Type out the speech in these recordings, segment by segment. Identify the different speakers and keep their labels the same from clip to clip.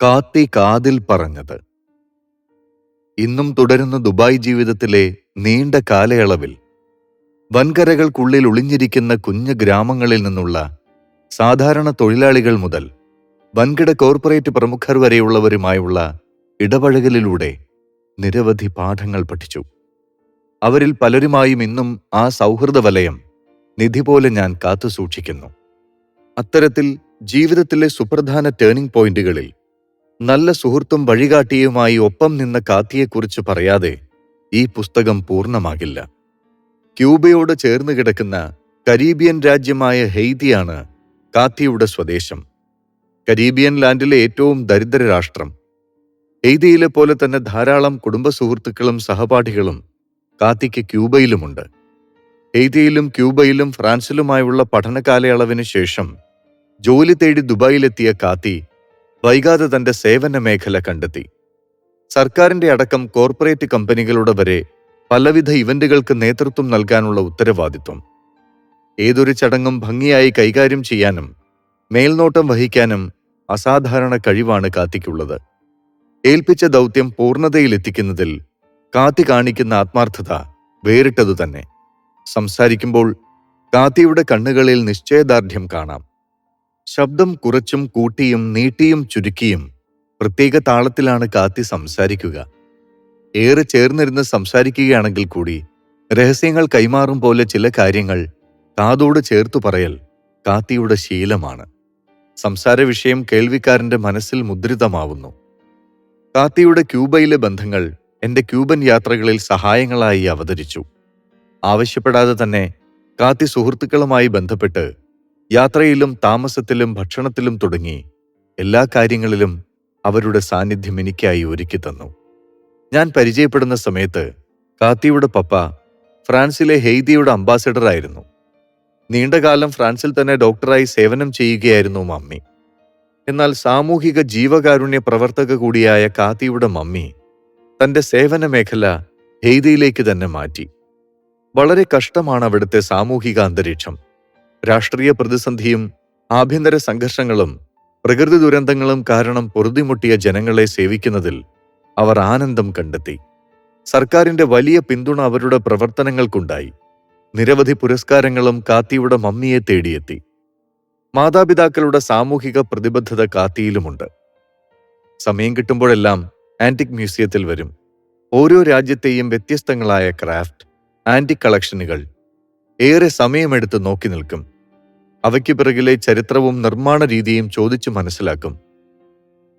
Speaker 1: കാത്തി കാതിൽ പറഞ്ഞത്. ഇന്നും തുടരുന്ന ദുബായ് ജീവിതത്തിലെ നീണ്ട കാലയളവിൽ വൻകരകൾക്കുള്ളിൽ ഒളിഞ്ഞിരിക്കുന്ന കുഞ്ഞു ഗ്രാമങ്ങളിൽ നിന്നുള്ള സാധാരണ തൊഴിലാളികൾ മുതൽ വൻകിട കോർപ്പറേറ്റ് പ്രമുഖർ വരെയുള്ളവരുമായുള്ള ഇടപഴകലിലൂടെ നിരവധി പാഠങ്ങൾ പഠിച്ചു. അവരിൽ പലരുമായും ഇന്നും ആ സൗഹൃദ വലയം നിധി പോലെ ഞാൻ കാത്തുസൂക്ഷിക്കുന്നു. അത്തരത്തിൽ ജീവിതത്തിലെ സുപ്രധാന ടേണിംഗ് പോയിന്റുകളിൽ നല്ല സുഹൃത്തും വഴികാട്ടിയുമായി ഒപ്പം നിന്ന കാത്തിയെക്കുറിച്ച് പറയാതെ ഈ പുസ്തകം പൂർണമാകില്ല. ക്യൂബയോട് ചേർന്ന് കിടക്കുന്ന കരീബിയൻ രാജ്യമായ ഹെയ്തിയാണ് കാത്തിയുടെ സ്വദേശം. കരീബിയൻ ലാൻഡിലെ ഏറ്റവും ദരിദ്ര രാഷ്ട്രം. ഹെയ്തിയിലെ പോലെ തന്നെ ധാരാളം കുടുംബ സുഹൃത്തുക്കളും സഹപാഠികളും കാത്തിക്ക് ക്യൂബയിലുമുണ്ട്. ഹെയ്തിയിലും ക്യൂബയിലും ഫ്രാൻസിലുമായുള്ള പഠന കാലയളവിന് ശേഷം ജോലി തേടി ദുബായിലെത്തിയ കാത്തി വൈകാതെ തന്റെ സേവന മേഖല കണ്ടെത്തി. സർക്കാരിന്റെ അടക്കം കോർപ്പറേറ്റ് കമ്പനികളുടെ വരെ പലവിധ ഇവന്റുകൾക്ക് നേതൃത്വം നൽകാനുള്ള ഉത്തരവാദിത്വം. ഏതൊരു ചടങ്ങും ഭംഗിയായി കൈകാര്യം ചെയ്യാനും മേൽനോട്ടം വഹിക്കാനും അസാധാരണ കഴിവാണ് കാത്തിക്കുള്ളത്. ഏൽപ്പിച്ച ദൗത്യം പൂർണതയിലെത്തിക്കുന്നതിൽ കാത്തി കാണിക്കുന്ന ആത്മാർത്ഥത വേറിട്ടതുതന്നെ. സംസാരിക്കുമ്പോൾ കാത്തിയുടെ കണ്ണുകളിൽ നിശ്ചയദാർഢ്യം കാണാം. ശബ്ദം കുറച്ചും കൂട്ടിയും നീട്ടിയും ചുരുക്കിയും പ്രത്യേക താളത്തിലാണ് കാത്തി സംസാരിക്കുക. ഏറെ ചേർന്നിരുന്ന് സംസാരിക്കുകയാണെങ്കിൽ കൂടി രഹസ്യങ്ങൾ കൈമാറും പോലെ ചില കാര്യങ്ങൾ കാതോട് ചേർത്തു പറയൽ കാത്തിയുടെ ശീലമാണ്. സംസാര വിഷയം കേൾവിക്കാരന്റെ മനസ്സിൽ മുദ്രിതമാവുന്നു. കാത്തിയുടെ ക്യൂബയിലെ ബന്ധങ്ങൾ എന്റെ ക്യൂബൻ യാത്രകളിൽ സഹായങ്ങളായി അവതരിച്ചു. ആവശ്യപ്പെടാതെ തന്നെ കാത്തി സുഹൃത്തുക്കളുമായി ബന്ധപ്പെട്ട് യാത്രയിലും താമസത്തിലും ഭക്ഷണത്തിലും തുടങ്ങി എല്ലാ കാര്യങ്ങളിലും അവരുടെ സാന്നിധ്യം എനിക്കായി ഒരുക്കി തന്നു. ഞാൻ പരിചയപ്പെടുന്ന സമയത്ത് കാത്തിയുടെ പപ്പ ഫ്രാൻസിലെ ഹെയ്തിയുടെ അംബാസഡർ ആയിരുന്നു. നീണ്ടകാലം ഫ്രാൻസിൽ തന്നെ ഡോക്ടറായി സേവനം ചെയ്യുകയായിരുന്നു മമ്മി. എന്നാൽ സാമൂഹിക ജീവകാരുണ്യ പ്രവർത്തക കൂടിയായ കാത്തിയുടെ മമ്മി തന്റെ സേവന മേഖല ഹെയ്തിയിലേക്ക് തന്നെ മാറ്റി. വളരെ കഷ്ടമാണ് അവിടുത്തെ സാമൂഹിക അന്തരീക്ഷം. രാഷ്ട്രീയ പ്രതിസന്ധിയും ആഭ്യന്തര സംഘർഷങ്ങളും പ്രകൃതി ദുരന്തങ്ങളും കാരണം പൊറുതിമുട്ടിയ ജനങ്ങളെ സേവിക്കുന്നതിൽ അവർ ആനന്ദം കണ്ടെത്തി. സർക്കാരിന്റെ വലിയ പിന്തുണ അവരുടെ പ്രവർത്തനങ്ങൾക്കുണ്ടായി. നിരവധി പുരസ്കാരങ്ങളും കാത്തിയുടെ മമ്മിയെ തേടിയെത്തി. മാതാപിതാക്കളുടെ സാമൂഹിക പ്രതിബദ്ധത കാത്തിയിലുമുണ്ട്. സമയം കിട്ടുമ്പോഴെല്ലാം ആന്റിക് മ്യൂസിയത്തിൽ വരും. ഓരോ രാജ്യത്തെയും വ്യത്യസ്തങ്ങളായ ക്രാഫ്റ്റ് ആന്റിക് കളക്ഷനുകൾ ഏറെ സമയമെടുത്ത് നോക്കി നിൽക്കും. അവയ്ക്ക് പിറകിലെ ചരിത്രവും നിർമ്മാണ രീതിയും ചോദിച്ചു മനസ്സിലാക്കും.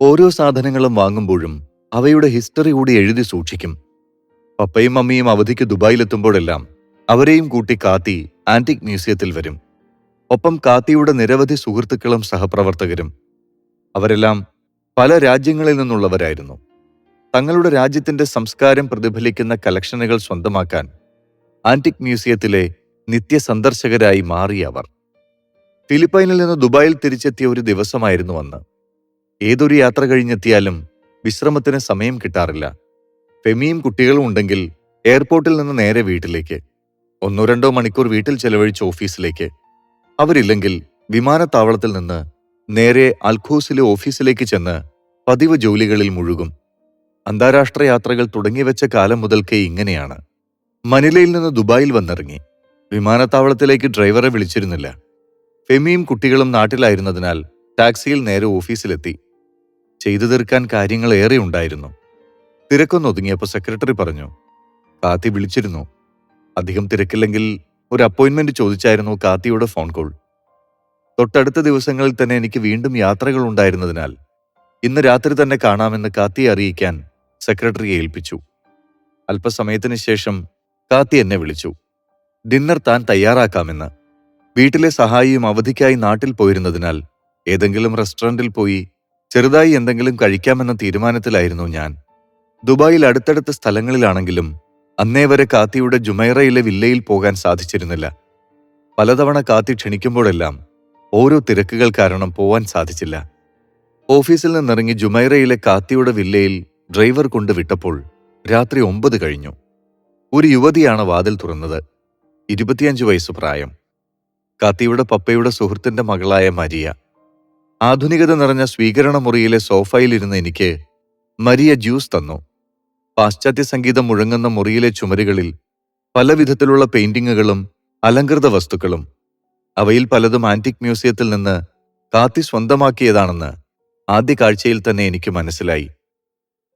Speaker 1: ഓരോ സാധനങ്ങളും വാങ്ങുമ്പോഴും അവയുടെ ഹിസ്റ്ററി കൂടി എഴുതി സൂക്ഷിക്കും. പപ്പയും അമ്മയും അവധിക്ക് ദുബായിലെത്തുമ്പോഴെല്ലാം അവരെയും കൂട്ടി കാത്തി ആന്റിക് മ്യൂസിയത്തിൽ വരും. ഒപ്പം കാത്തിയുടെ നിരവധി സുഹൃത്തുക്കളും സഹപ്രവർത്തകരും. അവരെല്ലാം പല രാജ്യങ്ങളിൽ നിന്നുള്ളവരായിരുന്നു. തങ്ങളുടെ രാജ്യത്തിന്റെ സംസ്കാരം പ്രതിഫലിക്കുന്ന കളക്ഷനുകൾ സ്വന്തമാക്കാൻ ആന്റിക് മ്യൂസിയത്തിലെ നിത്യസന്ദർശകരായി മാറി അവർ. ഫിലിപ്പൈനിൽ നിന്ന് ദുബായിൽ തിരിച്ചെത്തിയ ഒരു ദിവസമായിരുന്നു അന്ന്. ഏതൊരു യാത്ര കഴിഞ്ഞെത്തിയാലും വിശ്രമത്തിന് സമയം കിട്ടാറില്ല. ഫെമിയും കുട്ടികളും ഉണ്ടെങ്കിൽ എയർപോർട്ടിൽ നിന്ന് നേരെ വീട്ടിലേക്ക് ഒന്നോ രണ്ടോ മണിക്കൂർ വീട്ടിൽ ചെലവഴിച്ച് ഓഫീസിലേക്ക്. അവരില്ലെങ്കിൽ വിമാനത്താവളത്തിൽ നിന്ന് നേരെ അൽഖൂസിലെ ഓഫീസിലേക്ക് ചെന്ന് പതിവ് ജോലികളിൽ മുഴുകും. അന്താരാഷ്ട്ര യാത്രകൾ തുടങ്ങിവെച്ച കാലം മുതൽക്കേ ഇങ്ങനെയാണ്. മനിലയിൽ നിന്ന് ദുബായിൽ വന്നിറങ്ങി. വിമാനത്താവളത്തിലേക്ക് ഡ്രൈവറെ വിളിച്ചിരുന്നില്ല. ഫെമിയും കുട്ടികളും നാട്ടിലായിരുന്നതിനാൽ ടാക്സിയിൽ നേരെ ഓഫീസിലെത്തി. ചെയ്തു തീർക്കാൻ കാര്യങ്ങൾ ഏറെ ഉണ്ടായിരുന്നു. തിരക്കൊന്നൊതുങ്ങിയപ്പോൾ സെക്രട്ടറി പറഞ്ഞു കാത്തി വിളിച്ചിരുന്നു. അധികം തിരക്കില്ലെങ്കിൽ ഒരു അപ്പോയിൻമെന്റ് ചോദിച്ചായിരുന്നു കാത്തിയുടെ ഫോൺ കോൾ. തൊട്ടടുത്ത ദിവസങ്ങളിൽ തന്നെ എനിക്ക് വീണ്ടും യാത്രകൾ ഉണ്ടായിരുന്നതിനാൽ ഇന്ന് രാത്രി തന്നെ കാണാമെന്ന് കാത്തിയെ അറിയിക്കാൻ സെക്രട്ടറി ഏൽപ്പിച്ചു. അല്പസമയത്തിന് ശേഷം കാത്തി എന്നെ വിളിച്ചു. ഡിന്നർ താൻ തയ്യാറാക്കാമെന്ന്. വീട്ടിലെ സഹായിയും അവധിക്കായി നാട്ടിൽ പോയിരുന്നതിനാൽ ഏതെങ്കിലും റെസ്റ്റോറന്റിൽ പോയി ചെറുതായി എന്തെങ്കിലും കഴിക്കാമെന്ന തീരുമാനത്തിലായിരുന്നു ഞാൻ. ദുബായിൽ അടുത്തടുത്ത സ്ഥലങ്ങളിലാണെങ്കിലും അന്നേ വരെ കാത്തിയുടെ ജുമൈറയിലെ വില്ലയിൽ പോകാൻ സാധിച്ചിരുന്നില്ല. പലതവണ കാത്തി ക്ഷണിക്കുമ്പോഴെല്ലാം ഓരോ തിരക്കുകൾ കാരണം പോവാൻ സാധിച്ചില്ല. ഓഫീസിൽ നിന്നിറങ്ങി ജുമൈറയിലെ കാത്തിയുടെ വില്ലയിൽ ഡ്രൈവർ കൊണ്ട് വിട്ടപ്പോൾ രാത്രി ഒമ്പത് കഴിഞ്ഞു. ഒരു യുവതിയാണ് വാതിൽ തുറന്നത്. ഇരുപത്തിയഞ്ച് വയസ്സ് പ്രായം. കാത്തിയുടെ പപ്പയുടെ സുഹൃത്തിന്റെ മകളായ മരിയ. ആധുനികത നിറഞ്ഞ സ്വീകരണ മുറിയിലെ സോഫയിലിരുന്ന് എനിക്ക് മരിയ ജ്യൂസ് തന്നു. പാശ്ചാത്യ സംഗീതം മുഴങ്ങുന്ന മുറിയിലെ ചുമരുകളിൽ പല വിധത്തിലുള്ള പെയിന്റിങ്ങുകളും അലങ്കൃത വസ്തുക്കളും അവയിൽ പലതും ആന്റിക് മ്യൂസിയത്തിൽ നിന്ന് കാത്തി സ്വന്തമാക്കിയതാണെന്ന് ആദ്യ കാഴ്ചയിൽ തന്നെ എനിക്ക് മനസ്സിലായി.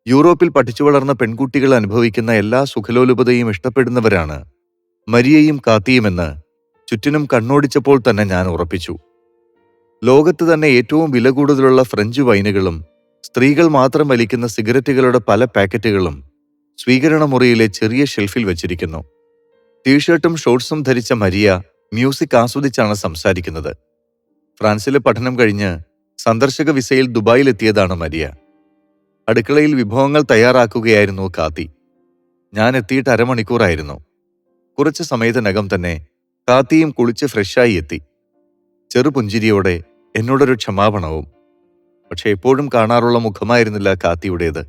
Speaker 1: യൂറോപ്പിൽ പഠിച്ചു വളർന്ന പെൺകുട്ടികൾ അനുഭവിക്കുന്ന എല്ലാ സുഖലോലുപതയും ഇഷ്ടപ്പെടുന്നവരാണ് മരിയയും കാത്തിയുമെന്ന് ചുറ്റിനും കണ്ണോടിച്ചപ്പോൾ തന്നെ ഞാൻ ഉറപ്പിച്ചു. ലോകത്ത് തന്നെ ഏറ്റവും വില കൂടുതലുള്ള ഫ്രഞ്ച് വൈനുകളും സ്ത്രീകൾ മാത്രം വലിക്കുന്ന സിഗരറ്റുകളുടെ പല പാക്കറ്റുകളും സ്വീകരണ മുറിയിലെ ചെറിയ ഷെൽഫിൽ വച്ചിരിക്കുന്നു. ടീഷർട്ടും ഷോർട്സും ധരിച്ച മരിയ മ്യൂസിക് ആസ്വദിച്ചാണ് സംസാരിക്കുന്നത്. ഫ്രാൻസിലെ പഠനം കഴിഞ്ഞ് സന്ദർശക വിസയിൽ ദുബായിലെത്തിയതാണ് മരിയ. അടുക്കളയിൽ വിഭവങ്ങൾ തയ്യാറാക്കുകയായിരുന്നു കാത്തി. ഞാൻ എത്തിയിട്ട് അരമണിക്കൂറായിരുന്നു. കുറച്ച് സമയത്തിനകം തന്നെ കാത്തിയും കുളിച്ച് ഫ്രഷായി എത്തി. ചെറുപുഞ്ചിരിയോടെ എന്നോടൊരു ക്ഷമാപണവും. പക്ഷെ എപ്പോഴും കാണാറുള്ള മുഖമായിരുന്നില്ല കാത്തിയുടേത്.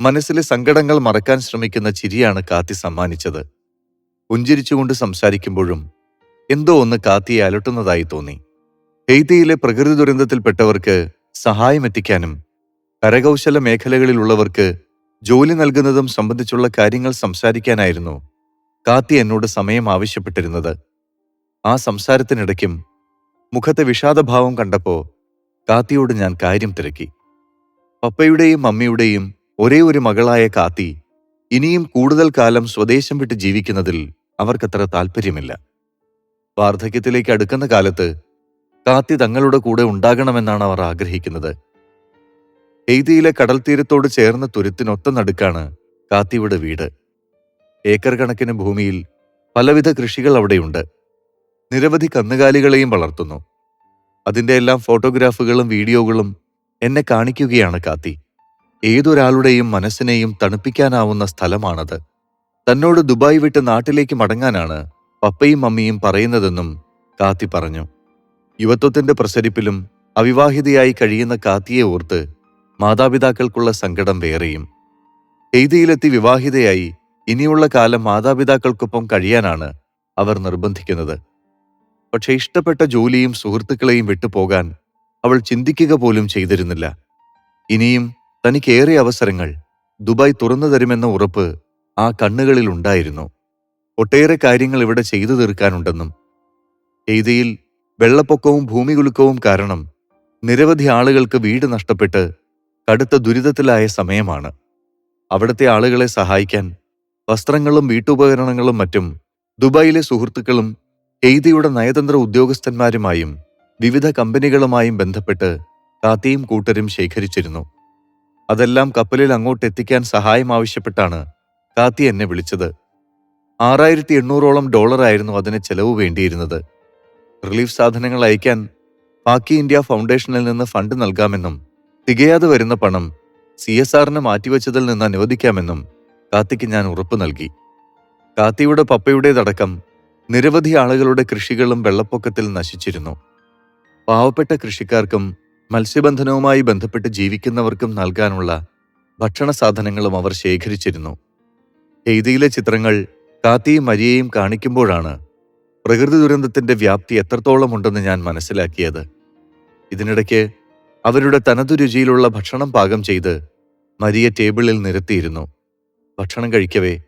Speaker 1: മനസ്സിലെ സങ്കടങ്ങൾ മറക്കാൻ ശ്രമിക്കുന്ന ചിരിയാണ് കാത്തി സമ്മാനിച്ചത്. പുഞ്ചിരിച്ചുകൊണ്ട് സംസാരിക്കുമ്പോഴും എന്തോ ഒന്ന് കാത്തിയെ അലട്ടുന്നതായി തോന്നി. ഹെയ്തിയിലെ പ്രകൃതി ദുരന്തത്തിൽപ്പെട്ടവർക്ക് സഹായമെത്തിക്കാനും കരകൗശല മേഖലകളിലുള്ളവർക്ക് ജോലി നൽകുന്നതും സംബന്ധിച്ചുള്ള കാര്യങ്ങൾ സംസാരിക്കാനായിരുന്നു കാത്തി എന്നോട് സമയം ആവശ്യപ്പെട്ടിരുന്നത്. ആ സംസാരത്തിനിടയ്ക്കും മുഖത്തെ വിഷാദഭാവം കണ്ടപ്പോ കാത്തിയോട് ഞാൻ കാര്യം തിരക്കി. പപ്പയുടെയും അമ്മയുടെയും ഒരേ ഒരു മകളായ കാത്തി ഇനിയും കൂടുതൽ കാലം സ്വദേശം വിട്ട് ജീവിക്കുന്നതിൽ അവർക്കത്ര താല്പര്യമില്ല വാർദ്ധക്യത്തിലേക്ക് അടുക്കുന്ന കാലത്ത് കാത്തി തങ്ങളുടെ കൂടെ ഉണ്ടാകണമെന്നാണ് അവർ ആഗ്രഹിക്കുന്നത്. എയ്തിയിലെ കടൽ തീരത്തോട് ചേർന്ന തുരുത്തിനൊത്ത നടുക്കാണ് കാത്തിയുടെ വീട്. ഏക്കർ കണക്കിന് ഭൂമിയിൽ പലവിധ കൃഷികൾ അവിടെയുണ്ട്. നിരവധി കന്നുകാലികളെയും വളർത്തുന്നു. അതിന്റെ എല്ലാം ഫോട്ടോഗ്രാഫുകളും വീഡിയോകളും എന്നെ കാണിക്കുകയാണ് കാത്തി. ഏതൊരാളുടെയും മനസ്സിനെയും തണുപ്പിക്കാനാവുന്ന സ്ഥലമാണത്. തന്നോട് ദുബായ് വിട്ട് നാട്ടിലേക്ക് മടങ്ങാനാണ് പപ്പയും മമ്മിയും പറയുന്നതെന്നും കാത്തി പറഞ്ഞു. യുവത്വത്തിന്റെ പ്രസരിപ്പിലും അവിവാഹിതയായി കഴിയുന്ന കാത്തിയെ ഓർത്ത് മാതാപിതാക്കൾക്കുള്ള സങ്കടം വേറെയും. എയ്തിയിലെത്തി വിവാഹിതയായി ഇനിയുള്ള കാലം മാതാപിതാക്കൾക്കൊപ്പം കഴിയാനാണ് അവർ നിർബന്ധിക്കുന്നത്. പക്ഷെ ഇഷ്ടപ്പെട്ട ജോലിയും സുഹൃത്തുക്കളെയും വിട്ടുപോകാൻ അവൾ ചിന്തിക്കുക പോലും ചെയ്തിരുന്നില്ല. ഇനിയും തനിക്കേറെ അവസരങ്ങൾ ദുബായ് തുറന്നു തരുമെന്ന ഉറപ്പ് ആ കണ്ണുകളിൽ ഉണ്ടായിരുന്നു. ഒട്ടേറെ കാര്യങ്ങൾ ഇവിടെ ചെയ്തു തീർക്കാനുണ്ടെന്നും എയ്തയിൽ വെള്ളപ്പൊക്കവും ഭൂമികുലുക്കവും കാരണം നിരവധി ആളുകൾക്ക് വീട് നഷ്ടപ്പെട്ട് കടുത്ത ദുരിതത്തിലായ സമയമാണ്. അവിടുത്തെ ആളുകളെ സഹായിക്കാൻ വസ്ത്രങ്ങളും വീട്ടുപകരണങ്ങളും മറ്റും ദുബായിലെ സുഹൃത്തുക്കളും എയ്തിയുടെ നയതന്ത്ര ഉദ്യോഗസ്ഥന്മാരുമായും വിവിധ കമ്പനികളുമായും ബന്ധപ്പെട്ട് കാത്തിയും കൂട്ടരും ശേഖരിച്ചിരുന്നു. അതെല്ലാം കപ്പലിൽ അങ്ങോട്ട് എത്തിക്കാൻ സഹായം ആവശ്യപ്പെട്ടാണ് കാത്തി എന്നെ വിളിച്ചത്. ആറായിരത്തി എണ്ണൂറോളം ഡോളറായിരുന്നു അതിന് ചെലവ് വേണ്ടിയിരുന്നത്. റിലീഫ് സാധനങ്ങൾ അയക്കാൻ പാക്കി ഇന്ത്യ ഫൗണ്ടേഷനിൽ നിന്ന് ഫണ്ട് നൽകാമെന്നും തികയാതെ വരുന്ന പണം സി എസ് ആറിന് മാറ്റിവെച്ചതിൽ നിന്ന് അനുവദിക്കാമെന്നും കാത്തിക്ക് ഞാൻ ഉറപ്പു നൽകി. കാത്തിയുടെ പപ്പയുടേതടക്കം നിരവധി ആളുകളുടെ കൃഷികളും വെള്ളപ്പൊക്കത്തിൽ നശിച്ചിരുന്നു. പാവപ്പെട്ട കൃഷിക്കാർക്കും മത്സ്യബന്ധനവുമായി ബന്ധപ്പെട്ട് ജീവിക്കുന്നവർക്കും നൽകാനുള്ള ഭക്ഷണ സാധനങ്ങളും അവർ ശേഖരിച്ചിരുന്നു. ഹെയ്തിയിലെ ചിത്രങ്ങൾ കാത്തിയും മരിയയും കാണിക്കുമ്പോഴാണ് പ്രകൃതി ദുരന്തത്തിന്റെ വ്യാപ്തി എത്രത്തോളം ഉണ്ടെന്ന് ഞാൻ മനസ്സിലാക്കിയത്. ഇതിനിടയ്ക്ക് അവരുടെ തനതു രുചിയിലുള്ള ഭക്ഷണം പാകം ചെയ്ത് മരിയ ടേബിളിൽ നിരത്തിയിരുന്നു. ഭക്ഷണം കഴിക്കവേ.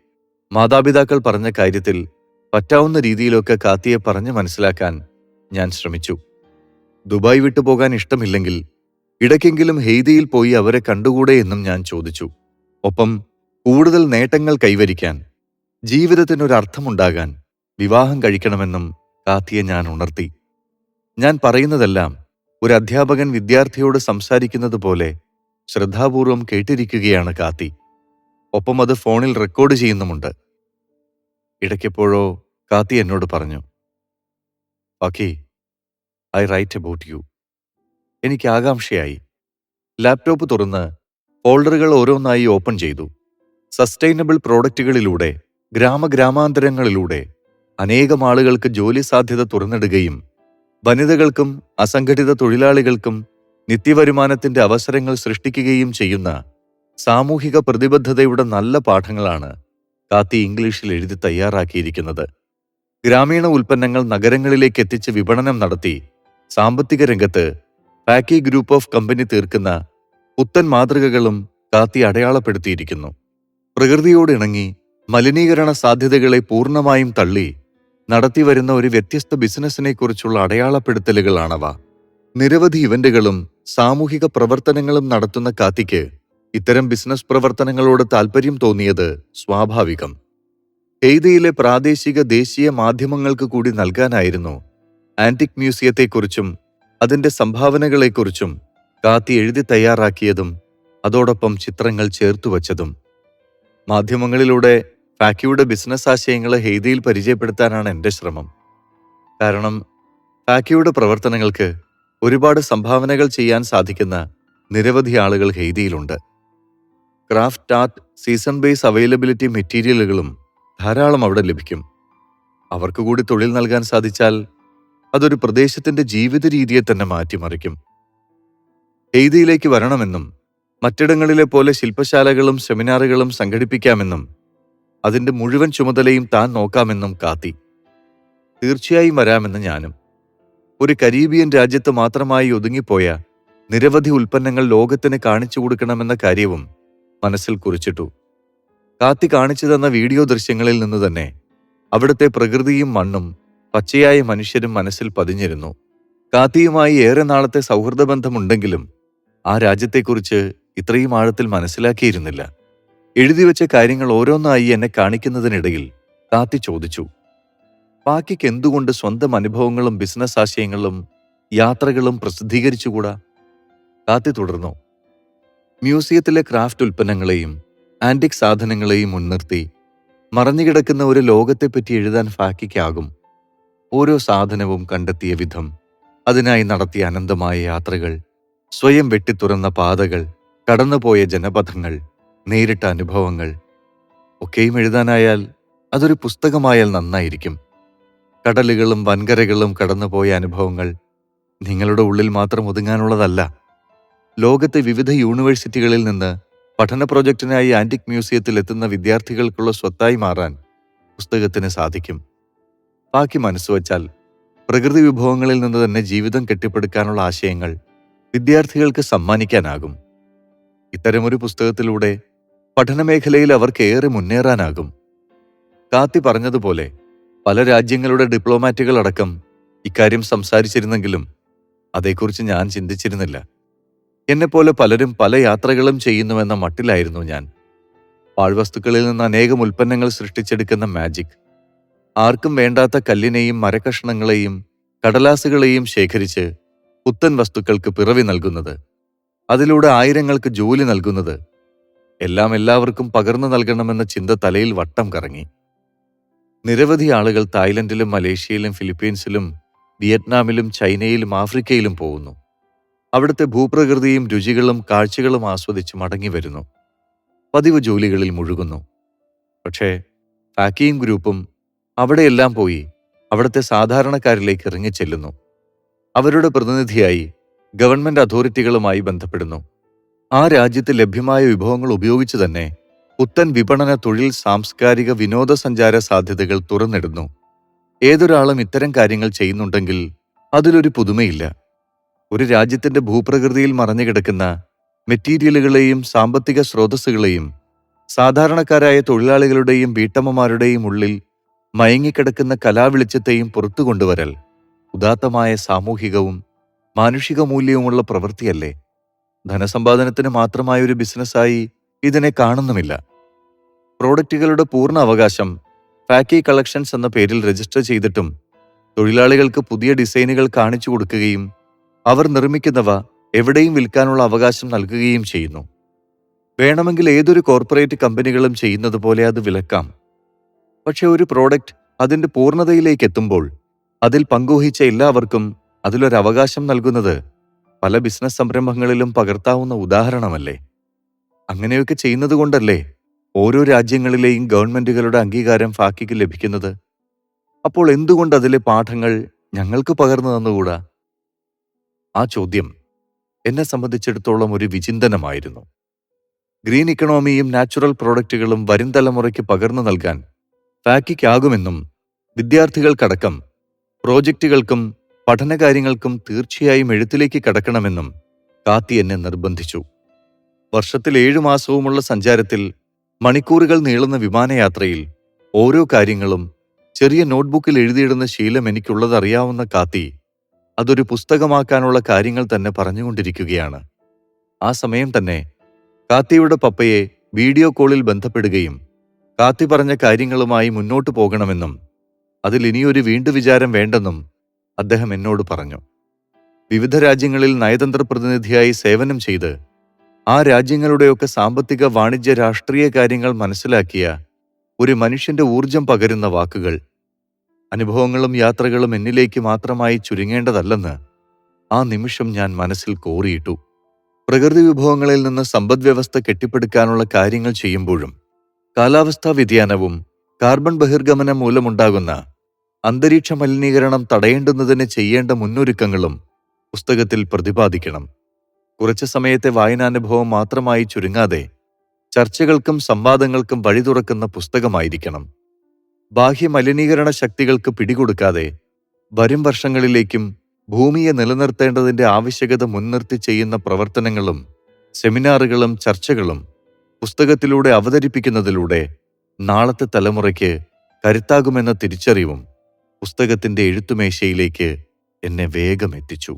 Speaker 1: മാതാപിതാക്കൾ പറഞ്ഞ കാര്യത്തിൽ പറ്റാവുന്ന രീതിയിലൊക്കെ കാത്തിയെ പറഞ്ഞു മനസ്സിലാക്കാൻ ഞാൻ ശ്രമിച്ചു. ദുബായ് വിട്ടുപോകാൻ ഇഷ്ടമില്ലെങ്കിൽ ഇടയ്ക്കെങ്കിലും ഹെയ്തിയിൽ പോയി അവരെ കണ്ടുകൂടെ എന്നും ഞാൻ ചോദിച്ചു. ഒപ്പം കൂടുതൽ നേട്ടങ്ങൾ കൈവരിക്കാൻ ജീവിതത്തിനൊരർത്ഥമുണ്ടാകാൻ വിവാഹം കഴിക്കണമെന്നും കാത്തിയെ ഞാൻ ഉണർത്തി. ഞാൻ പറയുന്നതെല്ലാം ഒരു അധ്യാപകൻ വിദ്യാർത്ഥിയോട് സംസാരിക്കുന്നത് പോലെ ശ്രദ്ധാപൂർവം കേട്ടിരിക്കുകയാണ് കാത്തി. ഒപ്പം അത് ഫോണിൽ റെക്കോർഡ് ചെയ്യുന്നുമുണ്ട്. ഇടയ്ക്കെപ്പോഴോ കാത്തി എന്നോട് പറഞ്ഞു okay I write about you. എനിക്ക് ആകാംക്ഷയായി. ലാപ്ടോപ്പ് തുറന്ന് ഫോൾഡറുകൾ ഓരോന്നായി ഓപ്പൺ ചെയ്തു. സസ്റ്റൈനബിൾ പ്രോഡക്റ്റുകളിലൂടെ ഗ്രാമഗ്രാമാന്തരങ്ങളിലൂടെ അനേകം ആളുകൾക്ക് ജോലി സാധ്യത തുറന്നിടുകയും വനിതകൾക്കും അസംഘടിത തൊഴിലാളികൾക്കും നിത്യവരുമാനത്തിന്റെ അവസരങ്ങൾ സൃഷ്ടിക്കുകയും ചെയ്യുന്ന സാമൂഹിക പ്രതിബദ്ധതയുടെ നല്ല പാഠങ്ങളാണ് കാത്തി ഇംഗ്ലീഷിൽ എഴുതി തയ്യാറാക്കിയിരിക്കുന്നത്. ഗ്രാമീണ ഉൽപ്പന്നങ്ങൾ നഗരങ്ങളിലേക്ക് എത്തിച്ച് വിപണനം നടത്തി സാമ്പത്തിക രംഗത്ത് പാക്കി ഗ്രൂപ്പ് ഓഫ് കമ്പനി തീർക്കുന്ന പുത്തൻ മാതൃകകളും കാത്തി അടയാളപ്പെടുത്തിയിരിക്കുന്നു. പ്രകൃതിയോട് ഇണങ്ങി മലിനീകരണ സാധ്യതകളെ പൂർണമായും തള്ളി നടത്തിവരുന്ന ഒരു വ്യത്യസ്ത ബിസിനസ്സിനെ കുറിച്ചുള്ള അടയാളപ്പെടുത്തലുകളാണവ. നിരവധി ഇവന്റുകളും സാമൂഹിക പ്രവർത്തനങ്ങളും നടത്തുന്ന കാത്തിക്ക് ഇത്തരം ബിസിനസ് പ്രവർത്തനങ്ങളോട് താൽപ്പര്യം തോന്നിയത് സ്വാഭാവികം. ഹെയ്തയിലെ പ്രാദേശിക ദേശീയ മാധ്യമങ്ങൾക്ക് കൂടി നൽകാനായിരുന്നു ആന്റിക് മ്യൂസിയത്തെക്കുറിച്ചും അതിന്റെ സംഭാവനകളെക്കുറിച്ചും കാത്തി എഴുതി തയ്യാറാക്കിയതും അതോടൊപ്പം ചിത്രങ്ങൾ ചേർത്തുവച്ചതും മാധ്യമങ്ങളിലൂടെ ഫാക്കിയുടെ ബിസിനസ് ആശയങ്ങളെ ഹെയ്തയിൽ പരിചയപ്പെടുത്താനാണ് എന്റെ ശ്രമം. കാരണം ഫാക്കിയുടെ പ്രവർത്തനങ്ങൾക്ക് ഒരുപാട് സംഭാവനകൾ ചെയ്യാൻ സാധിക്കുന്ന നിരവധി ആളുകൾ ഹെയ്തിയിലുണ്ട്. Craft art season base availability മെറ്റീരിയലുകളും ധാരാളം അവിടെ ലഭിക്കും. അവർക്ക് കൂടി തൊഴിൽ നൽകാൻ സാധിച്ചാൽ അതൊരു പ്രദേശത്തിന്റെ ജീവിത രീതിയെ തന്നെ മാറ്റിമറിക്കും. എയ്തിയിലേക്ക് വരണമെന്നും മറ്റിടങ്ങളിലെ പോലെ ശില്പശാലകളും സെമിനാറുകളും സംഘടിപ്പിക്കാമെന്നും അതിന്റെ മുഴുവൻ ചുമതലയും താൻ നോക്കാമെന്നും കാത്തി. തീർച്ചയായും വരാമെന്ന് ഞാനും. ഒരു കരീബിയൻ രാജ്യത്ത് മാത്രമായി ഒതുങ്ങിപ്പോയ നിരവധി ഉൽപ്പന്നങ്ങൾ ലോകത്തിന് കാണിച്ചു കൊടുക്കണമെന്ന കാര്യവും മനസ്സിൽ കുറിച്ചിട്ടു. കാത്തി കാണിച്ചു തന്ന വീഡിയോ ദൃശ്യങ്ങളിൽ നിന്ന് തന്നെ അവിടുത്തെ പ്രകൃതിയും മണ്ണും പച്ചയായ മനുഷ്യരും മനസ്സിൽ പതിഞ്ഞിരുന്നു. കാത്തിയുമായി ഏറെ നാളത്തെ സൗഹൃദ ബന്ധമുണ്ടെങ്കിലും ആ രാജ്യത്തെക്കുറിച്ച് ഇത്രയും ആഴത്തിൽ മനസ്സിലാക്കിയിരുന്നില്ല. എഴുതി വെച്ച കാര്യങ്ങൾ ഓരോന്നായി എന്നെ കാണിക്കുന്നതിനിടയിൽ കാത്തി ചോദിച്ചു. പാക്കിക്ക് എന്തുകൊണ്ട് സ്വന്തം അനുഭവങ്ങളും ബിസിനസ് ആശയങ്ങളും യാത്രകളും പ്രസിദ്ധീകരിച്ചുകൂടാ? കാത്തി തുടർന്നു. മ്യൂസിയത്തിലെ ക്രാഫ്റ്റ് ഉൽപ്പന്നങ്ങളെയും ആന്റിക് സാധനങ്ങളെയും മുൻനിർത്തി മറഞ്ഞുകിടക്കുന്ന ഒരു ലോകത്തെപ്പറ്റി എഴുതാൻ ഫാക്കിക്കാകും ഓരോ സാധനവും കണ്ടെത്തിയ വിധം അതിനായി നടത്തിയ അനന്തമായ യാത്രകൾ സ്വയം വെട്ടിത്തുറന്ന പാതകൾ കടന്നുപോയ ജനപഥങ്ങൾ നേരിട്ട അനുഭവങ്ങൾ ഒക്കെയും എഴുതാനായാൽ അതൊരു പുസ്തകമായാൽ നന്നായിരിക്കും. കടലുകളും വൻകരകളും കടന്നുപോയ അനുഭവങ്ങൾ നിങ്ങളുടെ ഉള്ളിൽ മാത്രം ഒതുങ്ങാനുള്ളതല്ല. ലോകത്തെ വിവിധ യൂണിവേഴ്സിറ്റികളിൽ നിന്ന് പഠന പ്രോജക്റ്റിനായി ആന്റിക് മ്യൂസിയത്തിൽ എത്തുന്ന വിദ്യാർത്ഥികൾക്കുള്ള സ്വത്തായി മാറാൻ പുസ്തകത്തിന് സാധിക്കും. ബാക്കി മനസ്സുവച്ചാൽ പ്രകൃതി വിഭവങ്ങളിൽ നിന്ന് തന്നെ ജീവിതം കെട്ടിപ്പടുക്കാനുള്ള ആശയങ്ങൾ വിദ്യാർത്ഥികൾക്ക് സമ്മാനിക്കാനാകും. ഇത്തരമൊരു പുസ്തകത്തിലൂടെ പഠനമേഖലയിൽ അവർക്ക് ഏറെ മുന്നേറാനാകും. കാത്തി പറഞ്ഞതുപോലെ പല രാജ്യങ്ങളുടെ ഡിപ്ലോമാറ്റുകൾ അടക്കം ഇക്കാര്യം സംസാരിച്ചിരുന്നെങ്കിലും അതേക്കുറിച്ച് ഞാൻ ചിന്തിച്ചിരുന്നില്ല. എന്നെപ്പോലെ പലരും പല യാത്രകളും ചെയ്യുന്നുവെന്ന മട്ടിലായിരുന്നു ഞാൻ. പാഴ്വസ്തുക്കളിൽ നിന്ന് അനേകം ഉൽപ്പന്നങ്ങൾ സൃഷ്ടിച്ചെടുക്കുന്ന മാജിക്. ആർക്കും വേണ്ടാത്ത കല്ലിനെയും മരക്കഷ്ണങ്ങളെയും കടലാസുകളെയും ശേഖരിച്ച് പുത്തൻ വസ്തുക്കൾക്ക് പിറവി നൽകുന്നത്. അതിലൂടെ ആയിരങ്ങൾക്ക് ജോലി നൽകുന്നത്. എല്ലാം എല്ലാവർക്കും പകർന്നു നൽകണമെന്ന ചിന്ത തലയിൽ വട്ടം കറങ്ങി. നിരവധി ആളുകൾ തായ്ലൻഡിലും മലേഷ്യയിലും ഫിലിപ്പീൻസിലും വിയറ്റ്നാമിലും ചൈനയിലും ആഫ്രിക്കയിലും പോകുന്നു. അവിടുത്തെ ഭൂപ്രകൃതിയും രുചികളും കാഴ്ചകളും ആസ്വദിച്ച് മടങ്ങി വരുന്നു. പതിവ് ജോലികളിൽ മുഴുകുന്നു. പക്ഷേ ഫാക്കിയും ഗ്രൂപ്പും അവിടെയെല്ലാം പോയി അവിടുത്തെ സാധാരണക്കാരിലേക്ക് ഇറങ്ങിച്ചെല്ലുന്നു. അവരുടെ പ്രതിനിധിയായി ഗവൺമെന്റ് അതോറിറ്റികളുമായി ബന്ധപ്പെടുന്നു. ആ രാജ്യത്ത് ലഭ്യമായ വിഭവങ്ങൾ ഉപയോഗിച്ച് തന്നെ പുത്തൻ വിപണന തൊഴിൽ സാംസ്കാരിക വിനോദസഞ്ചാര സാധ്യതകൾ തുറന്നിടുന്നു. ഏതൊരാളും ഇത്തരം കാര്യങ്ങൾ ചെയ്യുന്നുണ്ടെങ്കിൽ അതിലൊരു പുതുമയില്ല. ഒരു രാജ്യത്തിന്റെ ഭൂപ്രകൃതിയിൽ മറഞ്ഞുകിടക്കുന്ന മെറ്റീരിയലുകളെയും സാമ്പത്തിക സ്രോതസ്സുകളെയും സാധാരണക്കാരായ തൊഴിലാളികളുടെയും വീട്ടമ്മമാരുടെയും ഉള്ളിൽ മയങ്ങിക്കിടക്കുന്ന കലാവെളിച്ചത്തെയും പുറത്തു കൊണ്ടുവരൽ ഉദാത്തമായ സാമൂഹികവും മാനുഷിക മൂല്യവുമുള്ള പ്രവൃത്തിയല്ലേ. ധനസമ്പാദനത്തിന് മാത്രമായ ഒരു ബിസിനസ്സായി ഇതിനെ കാണുന്നുമില്ല. പ്രോഡക്റ്റുകളുടെ പൂർണ അവകാശം ഫാക്കി കളക്ഷൻസ് എന്ന പേരിൽ രജിസ്റ്റർ ചെയ്തിട്ടും തൊഴിലാളികൾക്ക് പുതിയ ഡിസൈനുകൾ കാണിച്ചു കൊടുക്കുകയും അവർ നിർമ്മിക്കുന്നവ എവിടെയും വിൽക്കാനുള്ള അവകാശം നൽകുകയും ചെയ്യുന്നു. വേണമെങ്കിൽ ഏതൊരു കോർപ്പറേറ്റ് കമ്പനികളും ചെയ്യുന്നത് പോലെ അത് വിലക്കാം. പക്ഷെ ഒരു പ്രോഡക്റ്റ് അതിന്റെ പൂർണതയിലേക്ക് എത്തുമ്പോൾ അതിൽ പങ്കുവഹിച്ച എല്ലാവർക്കും അതിലൊരവകാശം നൽകുന്നത് പല ബിസിനസ് സംരംഭങ്ങളിലും പകർത്താവുന്ന ഉദാഹരണമല്ലേ? അങ്ങനെയൊക്കെ ചെയ്യുന്നത് കൊണ്ടല്ലേ ഓരോ രാജ്യങ്ങളിലെയും ഗവൺമെന്റുകളുടെ അംഗീകാരം ഫാക്കിക്ക് ലഭിക്കുന്നത്? അപ്പോൾ എന്തുകൊണ്ട് അതിലെ പാഠങ്ങൾ ഞങ്ങൾക്ക് പകർന്നു തന്നുകൂടാ? ആ ചോദ്യം എന്നെ സംബന്ധിച്ചിടത്തോളം ഒരു വിചിന്തനമായിരുന്നു. ഗ്രീൻ ഇക്കണോമിയും നാച്ചുറൽ പ്രോഡക്റ്റുകളും വരും തലമുറയ്ക്ക് പകർന്നു നൽകാൻ ഫാക്കിക്കാകുമെന്നും വിദ്യാർത്ഥികൾക്കടക്കം പ്രോജക്റ്റുകൾക്കും പഠനകാര്യങ്ങൾക്കും തീർച്ചയായും എഴുത്തിലേക്ക് കടക്കണമെന്നും കാത്തി എന്നെ നിർബന്ധിച്ചു. വർഷത്തിൽ ഏഴു മാസവുമുള്ള സഞ്ചാരത്തിൽ മണിക്കൂറുകൾ നീളുന്ന വിമാനയാത്രയിൽ ഓരോ കാര്യങ്ങളും ചെറിയ നോട്ട്ബുക്കിൽ എഴുതിയിടുന്ന ശീലം എനിക്കുള്ളതറിയാവുന്ന കാത്തി അതൊരു പുസ്തകമാക്കാനുള്ള കാര്യങ്ങൾ തന്നെ പറഞ്ഞുകൊണ്ടിരിക്കുകയാണ്. ആ സമയം തന്നെ കാത്തിയുടെ പപ്പയെ വീഡിയോ കോളിൽ ബന്ധപ്പെടുകയും കാത്തി പറഞ്ഞ കാര്യങ്ങളുമായി മുന്നോട്ടു പോകണമെന്നും അതിൽ ഇനിയൊരു വീണ്ടു വിചാരം വേണ്ടെന്നും അദ്ദേഹം എന്നോട് പറഞ്ഞു. വിവിധ രാജ്യങ്ങളിൽ നയതന്ത്ര പ്രതിനിധിയായി സേവനം ചെയ്ത് ആ രാജ്യങ്ങളുടെയൊക്കെ സാമ്പത്തിക വാണിജ്യ രാഷ്ട്രീയ കാര്യങ്ങൾ മനസ്സിലാക്കിയ ഒരു മനുഷ്യന്റെ ഊർജം പകരുന്ന വാക്കുകൾ അനുഭവങ്ങളും യാത്രകളും എന്നിലേക്ക് മാത്രമായി ചുരുങ്ങേണ്ടതല്ലെന്ന് ആ നിമിഷം ഞാൻ മനസ്സിൽ കോറിയിട്ടു. പ്രകൃതി വിഭവങ്ങളിൽ നിന്ന് സമ്പദ്വ്യവസ്ഥ കെട്ടിപ്പടുക്കാനുള്ള കാര്യങ്ങൾ ചെയ്യുമ്പോഴും കാലാവസ്ഥാ വ്യതിയാനവും കാർബൺ ബഹിർഗമനം മൂലമുണ്ടാകുന്ന അന്തരീക്ഷ മലിനീകരണം തടയേണ്ടുന്നതിന് ചെയ്യേണ്ട മുന്നൊരുക്കങ്ങളും പുസ്തകത്തിൽ പ്രതിപാദിക്കണം. കുറച്ചു സമയത്തെ വായനാനുഭവം മാത്രമായി ചുരുങ്ങാതെ ചർച്ചകൾക്കും സംവാദങ്ങൾക്കും വഴി തുറക്കുന്ന പുസ്തകമായിരിക്കണം. ബാഹ്യ മലിനീകരണ ശക്തികൾക്ക് പിടികൊടുക്കാതെ വരും വർഷങ്ങളിലേക്കും ഭൂമിയെ നിലനിർത്തേണ്ടതിന്റെ ആവശ്യകത മുൻനിർത്തി ചെയ്യുന്ന പ്രവർത്തനങ്ങളും സെമിനാറുകളും ചർച്ചകളും പുസ്തകത്തിലൂടെ അവതരിപ്പിക്കുന്നതിലൂടെ നാളത്തെ തലമുറയ്ക്ക് കരുത്താകുമെന്ന തിരിച്ചറിവും പുസ്തകത്തിന്റെ എഴുത്തുമേശയിലേക്ക് എന്നെ വേഗം എത്തിച്ചു